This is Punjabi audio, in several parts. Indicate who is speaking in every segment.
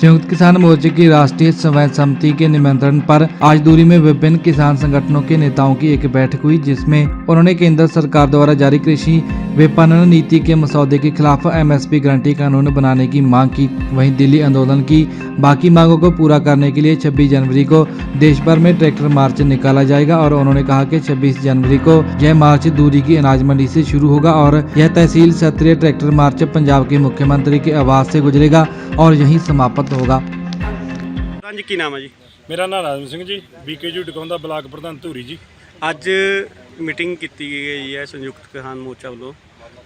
Speaker 1: संयुक्त किसान मोर्चे की राष्ट्रीय समन्वय समिति के निमंत्रण पर आज दूरी में विभिन्न किसान संगठनों के नेताओं की एक बैठक हुई जिसमें उन्होंने केंद्र सरकार द्वारा जारी कृषि विपणन नीति के मसौदे के खिलाफ एमएसपी गारंटी कानून बनाने की मांग की वहीं दिल्ली आंदोलन की बाकी मांगों को पूरा करने के लिए 26 जनवरी को देश भर में ट्रैक्टर मार्च निकाला जाएगा और उन्होंने कहा कि 26 जनवरी को यह मार्च दूरी की अनाज मंडी से शुरू होगा और यह तहसील सत्रीय ट्रैक्टर मार्च पंजाब के मुख्यमंत्री के आवास से गुजरेगा और यहीं समाप्त होगा
Speaker 2: ਹਾਂਜੀ ਕੀ ਨਾਮ ਹੈ ਜੀ
Speaker 3: ਮੇਰਾ ਨਾਮ ਰਾਜਮ ਸਿੰਘ ਜੀ ਬੀਕੇਯੂ ਟਿਕਾਉਂਦਾ ਬਲਾਕ ਪ੍ਰਧਾਨ ਧੂਰੀ ਜੀ
Speaker 2: ਅੱਜ ਮੀਟਿੰਗ ਕੀਤੀ ਗਈ ਹੈ ਸੰਯੁਕਤ ਕਿਸਾਨ ਮੋਰਚਾ ਵੱਲੋਂ।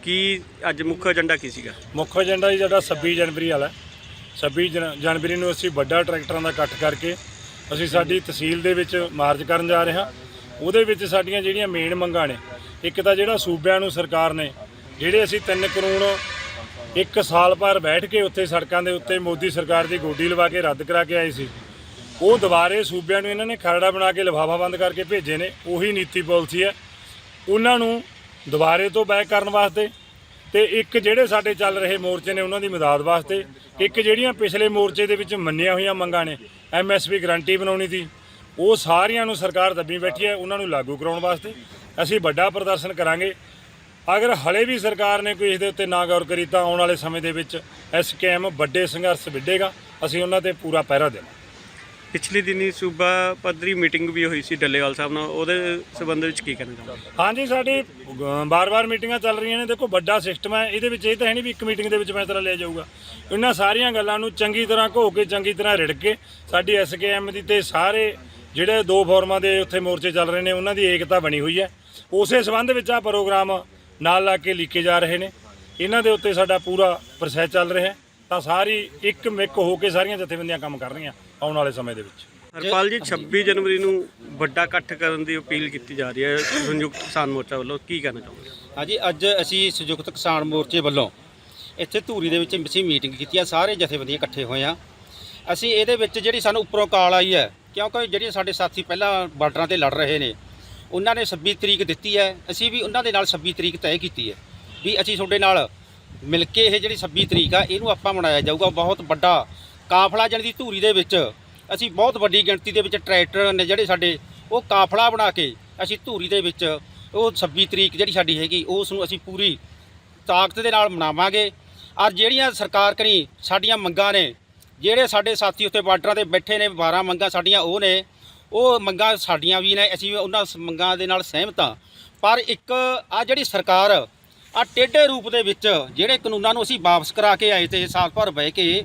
Speaker 2: ਕੀ ਅੱਜ ਮੁੱਖ ਏਜੰਡਾ ਕੀ ਸੀਗਾ?
Speaker 3: ਮੁੱਖ ਏਜੰਡਾ ਜੀ ਸਾਡਾ 26 ਜਨਵਰੀ ਵਾਲਾ ਹੈ। 26 ਜਨ- ਜਨਵਰੀ ਨੂੰ ਅਸੀਂ ਵੱਡਾ ਟਰੈਕਟਰਾਂ ਦਾ ਇਕੱਠ ਕਰਕੇ ਅਸੀਂ ਸਾਡੀ ਤਹਿਸੀਲ ਦੇ ਵਿੱਚ ਮਾਰਚ ਕਰਨ ਜਾ ਰਹੇ ਹਾਂ। ਉਹਦੇ ਵਿੱਚ ਸਾਡੀਆਂ ਜਿਹੜੀਆਂ ਮੇਨ ਮੰਗਾਂ ਨੇ, ਇੱਕ ਤਾਂ ਜਿਹੜਾ ਸੂਬਿਆਂ ਨੂੰ ਸਰਕਾਰ ਨੇ, ਜਿਹੜੇ ਅਸੀਂ ਤਿੰਨ ਕਰੋੜ ਇੱਕ ਸਾਲ ਭਰ ਬੈਠ ਕੇ ਉੱਥੇ ਸੜਕਾਂ ਦੇ ਉੱਤੇ ਮੋਦੀ ਸਰਕਾਰ ਦੀ ਗੋਡੀ ਲਵਾ ਕੇ ਰੱਦ ਕਰਾ ਕੇ ਆਏ ਸੀ ਉਹ ਦੁਬਾਰੇ ਸੂਬਿਆਂ ਨੂੰ ਇਹਨਾਂ ਨੇ ਖਰੜਾ ਬਣਾ ਕੇ ਲਿਫਾਫਾ ਬੰਦ ਕਰਕੇ ਭੇਜੇ ਨੇ, ਉਹੀ ਨੀਤੀ ਪਾਲਿਸੀ ਹੈ। ਉਹਨਾਂ ਨੂੰ ਦੁਬਾਰੇ ਤੋਂ ਬੈਕ ਕਰਨ ਵਾਸਤੇ ਤੇ ਇੱਕ ਜਿਹੜੇ ਸਾਡੇ ਚੱਲ ਰਹੇ ਮੋਰਚੇ ਨੇ ਉਹਨਾਂ ਦੀ ਮਦਦ ਵਾਸਤੇ, ਇੱਕ ਜਿਹੜੀਆਂ ਪਿਛਲੇ ਮੋਰਚੇ ਦੇ ਵਿੱਚ ਮੰਨੀਆਂ ਹੋਈਆਂ ਮੰਗਾਂ ਨੇ ਐਮਐਸਪੀ ਗਰੰਟੀ ਬਣਾਉਣੀ ਸੀ, ਉਹ ਸਾਰੀਆਂ ਨੂੰ ਸਰਕਾਰ ਦੱਬੀ ਬੈਠੀ ਹੈ, ਉਹਨਾਂ ਨੂੰ ਲਾਗੂ ਕਰਾਉਣ ਵਾਸਤੇ। ਅਸੀਂ ਵੱਡਾ ਪ੍ਰਦਰਸ਼ਨ ਕਰਾਂਗੇ। ਅਗਰ ਹਲੇ ਵੀ ਸਰਕਾਰ ਨੇ ਕੋਈ ਇਸ ਦੇ ਉੱਤੇ ਨਾ ਗੌਰ ਕਰੀ ਤਾਂ ਆਉਣ ਵਾਲੇ ਸਮੇਂ ਦੇ ਵਿੱਚ ਐਸਕੇਐਮ ਵੱਡੇ ਸੰਘਰਸ਼ ਵਿੱਢੇਗਾ। ਅਸੀਂ ਉਹਨਾਂ ਤੇ ਪੂਰਾ ਪਹਿਰਾ ਦੇਵਾਂਗੇ।
Speaker 2: ਪਿਛਲੇ ਦਿਨੀ ਸੂਬਾ ਪੱਧਰੀ ਮੀਟਿੰਗ ਵੀ ਹੋਈ ਸੀ ਡੱਲੇਵਾਲ ਸਾਹਿਬ ਨਾਲ, ਉਹਦੇ ਸਬੰਧ ਵਿੱਚ ਕੀ ਕਹਿਣਾ ਚਾਹੁੰਦੇ
Speaker 3: ਹਾਂਜੀ, ਸਾਡੀ ਬਾਰ-ਬਾਰ ਮੀਟਿੰਗਾਂ ਚੱਲ ਰਹੀਆਂ ਨੇ। ਦੇਖੋ, ਵੱਡਾ ਸਿਸਟਮ ਹੈ। ਇਹਦੇ ਵਿੱਚ ਇਹ ਤਾਂ ਹੈ ਨਹੀਂ ਵੀ ਇੱਕ ਮੀਟਿੰਗ ਦੇ ਵਿੱਚ ਫੈਸਲਾ ਲਿਆ ਜਾਊਗਾ। ਇਹਨਾਂ ਸਾਰੀਆਂ ਗੱਲਾਂ ਨੂੰ ਚੰਗੀ ਤਰ੍ਹਾਂ ਘੋ ਕੇ, ਚੰਗੀ ਤਰ੍ਹਾਂ ਰਿੜ ਕੇ, ਸਾਡੀ ਐਸਕੇਐਮ ਦੀ ਤੇ ਸਾਰੇ ਜਿਹੜੇ ਦੋ ਫੋਰਮਾਂ ਦੇ ਉੱਥੇ ਮੋਰਚੇ ਚੱਲ ਰਹੇ ਨੇ, ਉਹਨਾਂ ਦੀ ਏਕਤਾ ਬਣੀ ਹੋਈ ਹੈ। ਉਸੇ ਸੰਬੰਧ ਵਿੱਚ ਆ ਪ੍ਰੋਗਰਾਮ ਨਾਲ ਲਾ ਕੇ ਲੀਕੇ ਜਾ ਰਹੇ ਨੇ। ਇਹਨਾਂ ਦੇ ਉੱਤੇ ਸਾਡਾ ਪੂਰਾ ਪ੍ਰੋਸੈਸ ਚੱਲ ਰਿਹਾ ਤਾਂ ਸਾਰੀ ਇੱਕ ਮਿੱਕ ਹੋ ਕੇ ਸਾਰੀਆਂ ਜਥੇਬੰਦੀਆਂ ਕੰਮ ਕਰ ਰਹੀਆਂ। ਆਉਣ ਵਾਲੇ ਸਮੇਂ ਦੇ ਵਿੱਚ।
Speaker 2: ਹਰਪਾਲ ਜੀ 26 ਜਨਵਰੀ ਨੂੰ ਵੱਡਾ ਇਕੱਠ ਕਰਨ ਦੀ ਅਪੀਲ ਕੀਤੀ ਜਾ ਰਹੀ ਹੈ ਸੰਯੁਕਤ ਕਿਸਾਨ ਮੋਰਚਾ ਵੱਲੋਂ। ਕੀ ਕਹਿਣਾ ਚਾਹੁੰਦੇ
Speaker 4: ਹਾਂਜੀ ਅੱਜ ਅਸੀਂ ਸੰਯੁਕਤ ਕਿਸਾਨ ਮੋਰਚੇ ਵੱਲੋਂ ਇੱਥੇ ਧੂਰੀ ਦੇ ਵਿੱਚ ਅਸੀਂ ਮੀਟਿੰਗ ਕੀਤੀ ਆ ਸਾਰੇ ਜਥੇਬੰਦੀਆਂ ਇਕੱਠੇ ਹੋਏ ਆ। ਅਸੀਂ ਇਹਦੇ ਵਿੱਚ ਜਿਹੜੀ ਸਾਨੂੰ ਉੱਪਰੋਂ ਕਾਲ ਆਈ ਹੈ ਕਿਉਂਕਿ ਜਿਹੜੇ ਸਾਡੇ ਸਾਥੀ ਪਹਿਲਾਂ ਬਾਰਡਰਾਂ ਤੇ ਲੜ ਰਹੇ ਨੇ ਉਹਨਾਂ ਨੇ 26 ਤਰੀਕ ਦਿੱਤੀ ਹੈ। ਅਸੀਂ ਵੀ ਉਹਨਾਂ ਦੇ ਨਾਲ 26 ਤਰੀਕ ਤੈਅ ਕੀਤੀ ਹੈ ਵੀ ਅਸੀਂ ਤੁਹਾਡੇ ਨਾਲ ਮਿਲ ਕੇ ਇਹ ਜਿਹੜੀ 26 ਤਰੀਕ ਆ ਇਹਨੂੰ ਆਪਾਂ ਮਨਾਇਆ ਜਾਊਗਾ। ਬਹੁਤ ਵੱਡਾ ਕਾਫਲਾ ਜਾਣੀ ਦੀ ਧੂਰੀ ਦੇ ਵਿੱਚ ਅਸੀਂ ਬਹੁਤ ਵੱਡੀ ਗਿਣਤੀ ਦੇ ਵਿੱਚ ਟਰੈਕਟਰ ਨੇ ਜਿਹੜੇ ਸਾਡੇ ਉਹ ਕਾਫਲਾ ਬਣਾ ਕੇ ਅਸੀਂ ਧੂਰੀ ਦੇ ਵਿੱਚ ਉਹ 26 ਤਰੀਕ ਜਿਹੜੀ ਸਾਡੀ ਹੈਗੀ, ਉਸ ਨੂੰ ਅਸੀਂ ਪੂਰੀ ਤਾਕਤ ਦੇ ਨਾਲ ਮਨਾਵਾਂਗੇ। ਔਰ ਜਿਹੜੀਆਂ ਸਰਕਾਰ ਕਰੀ ਸਾਡੀਆਂ ਮੰਗਾਂ ਨੇ, ਜਿਹੜੇ ਸਾਡੇ ਸਾਥੀ ਉੱਤੇ ਬਾਰਡਰਾਂ ਤੇ ਬੈਠੇ ਨੇ 12 ਮੰਗਾਂ ਸਾਡੀਆਂ ਉਹ ਨੇ, ਉਹ ਮੰਗਾਂ ਸਾਡੀਆਂ ਵੀ ਨੇ, ਅਸੀਂ ਵੀ ਉਹਨਾਂ ਸ- ਮੰਗਾਂ ਦੇ ਨਾਲ ਸਹਿਮਤ ਹਾਂ। ਪਰ ਇੱਕ ਆ ਜਿਹੜੀ ਸਰਕਾਰ ਆ ਟੇਢੇ ਰੂਪ ਦੇ ਵਿੱਚ ਜਿਹੜੇ ਕਾਨੂੰਨਾਂ ਨੂੰ ਅਸੀਂ ਵਾਪਸ ਕਰਾ ਕੇ ਆਏ ਤੇ ਸਾਲ ਭਰ ਬਹਿ ਕੇ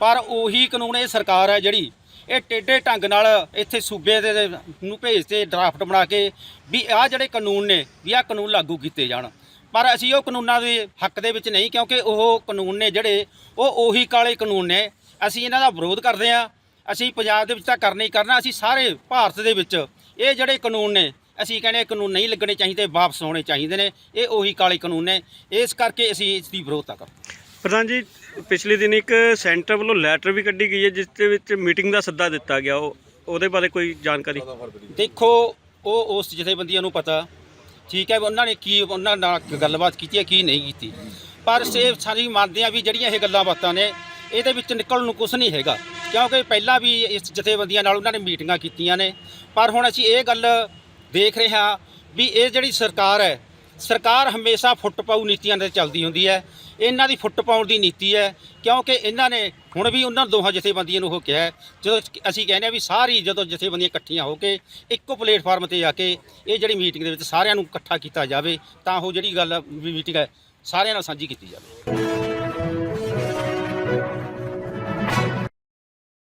Speaker 4: ਪਰ ਉਹੀ ਕਾਨੂੰਨ ਇਹ ਸਰਕਾਰ ਹੈ ਜਿਹੜੀ ਇਹ ਟੇਢੇ ਢੰਗ ਨਾਲ ਇੱਥੇ ਸੂਬੇ ਦੇ ਨੂੰ ਭੇਜਤੇ ਡਰਾਫਟ ਬਣਾ ਕੇ ਵੀ ਆਹ ਜਿਹੜੇ ਕਾਨੂੰਨ ਨੇ ਵੀ ਆਹ ਕਾਨੂੰਨ ਲਾਗੂ ਕੀਤੇ ਜਾਣ। ਪਰ ਅਸੀਂ ਉਹ ਕਾਨੂੰਨਾਂ ਦੇ ਹੱਕ ਦੇ ਵਿੱਚ ਨਹੀਂ ਕਿਉਂਕਿ ਉਹ ਕਾਨੂੰਨ ਨੇ ਜਿਹੜੇ ਉਹ ਉਹੀ ਕਾਲੇ ਕਾਨੂੰਨ ਨੇ। ਅਸੀਂ ਇਹਨਾਂ ਦਾ ਵਿਰੋਧ ਕਰਦੇ ਹਾਂ। ਅਸੀਂ ਪੰਜਾਬ ਦੇ ਵਿੱਚ ਤਾਂ ਕਰਨਾ ਹੀ ਕਰਨਾ। ਅਸੀਂ ਸਾਰੇ ਭਾਰਤ ਦੇ ਵਿੱਚ ਇਹ ਜਿਹੜੇ ਕਾਨੂੰਨ ਨੇ, ਅਸੀਂ ਕਹਿੰਦੇ ਕਾਨੂੰਨ ਨਹੀਂ ਲੱਗਣੇ ਚਾਹੀਦੇ, ਵਾਪਸ ਹੋਣੇ ਚਾਹੀਦੇ ਨੇ। ਇਹ ਉਹੀ ਕਾਲੇ ਕਾਨੂੰਨ ਨੇ। ਇਸ ਕਰਕੇ ਅਸੀਂ ਇਸ ਦੀ ਵਿਰੋਧਤਾ ਕਰਦੇ
Speaker 2: ਪ੍ਰਧਾਨ ਜੀ, ਪਿਛਲੇ ਦਿਨ ਇੱਕ ਸੈਂਟਰ ਵੱਲੋਂ ਲੈਟਰ ਵੀ ਕੱਢੀ ਗਈ ਹੈ, ਜਿਸ ਦੇ ਵਿੱਚ ਮੀਟਿੰਗ ਦਾ ਸੱਦਾ ਦਿੱਤਾ ਗਿਆ। ਉਹ, ਉਹਦੇ ਬਾਰੇ ਕੋਈ ਜਾਣਕਾਰੀ?
Speaker 4: ਦੇਖੋ, ਉਹ ਉਸ ਜਥੇਬੰਦੀਆਂ ਨੂੰ ਪਤਾ। ਠੀਕ ਹੈ ਵੀ ਉਹਨਾਂ ਨੇ ਕੀ, ਉਹਨਾਂ ਨਾਲ ਗੱਲਬਾਤ ਕੀਤੀ ਹੈ, ਕੀ ਨਹੀਂ ਕੀਤੀ। ਪਰ ਸੇ ਸਾਰੀ ਮੰਨਦੇ ਆ ਵੀ ਜਿਹੜੀਆਂ ਇਹ ਗੱਲਾਂ ਬਾਤਾਂ ਨੇ, ਇਹਦੇ ਵਿੱਚ ਨਿਕਲਣ ਨੂੰ ਕੁਝ ਨਹੀਂ ਹੈਗਾ। ਕਿਉਂਕਿ ਪਹਿਲਾਂ ਵੀ ਇਸ ਜਥੇਬੰਦੀਆਂ ਨਾਲ ਉਹਨਾਂ ਨੇ ਮੀਟਿੰਗਾਂ ਕੀਤੀਆਂ ਨੇ। ਪਰ ਹੁਣ ਅਸੀਂ ਇਹ ਗੱਲ ਦੇਖ ਰਹੇ ਹਾਂ ਵੀ ਇਹ ਜਿਹੜੀ ਸਰਕਾਰ ਹੈ, ਸਰਕਾਰ ਹਮੇਸ਼ਾ ਫੁੱਟ ਪਾਊ ਨੀਤੀਆਂ ਤੇ ਚੱਲਦੀ ਹੁੰਦੀ ਹੈ। ਇਹਨਾਂ ਦੀ ਫੁੱਟ ਪਾਉਣ ਦੀ ਨੀਤੀ ਹੈ, ਕਿਉਂਕਿ ਇਹਨਾਂ ਨੇ ਹੁਣ ਵੀ ਉਹਨਾਂ ਦੋਹਾਂ ਜਥੇਬੰਦੀਆਂ ਨੂੰ ਉਹ ਕਿਹਾ ਜਦੋਂ ਅਸੀਂ ਕਹਿੰਦੇ ਆ ਵੀ ਸਾਰੀ ਜਦੋਂ ਜਥੇਬੰਦੀਆਂ ਇਕੱਠੀਆਂ ਹੋ ਕੇ ਇੱਕੋ ਪਲੇਟਫਾਰਮ ਤੇ ਆ ਕੇ ਇਹ ਜਿਹੜੀ ਮੀਟਿੰਗ ਦੇ ਵਿੱਚ ਸਾਰਿਆਂ ਨੂੰ ਇਕੱਠਾ ਕੀਤਾ ਜਾਵੇ, ਤਾਂ ਉਹ ਜਿਹੜੀ ਗੱਲ ਮੀਟਿੰਗ ਹੈ, ਸਾਰਿਆਂ ਨਾਲ ਸਾਂਝੀ ਕੀਤੀ ਜਾਵੇ।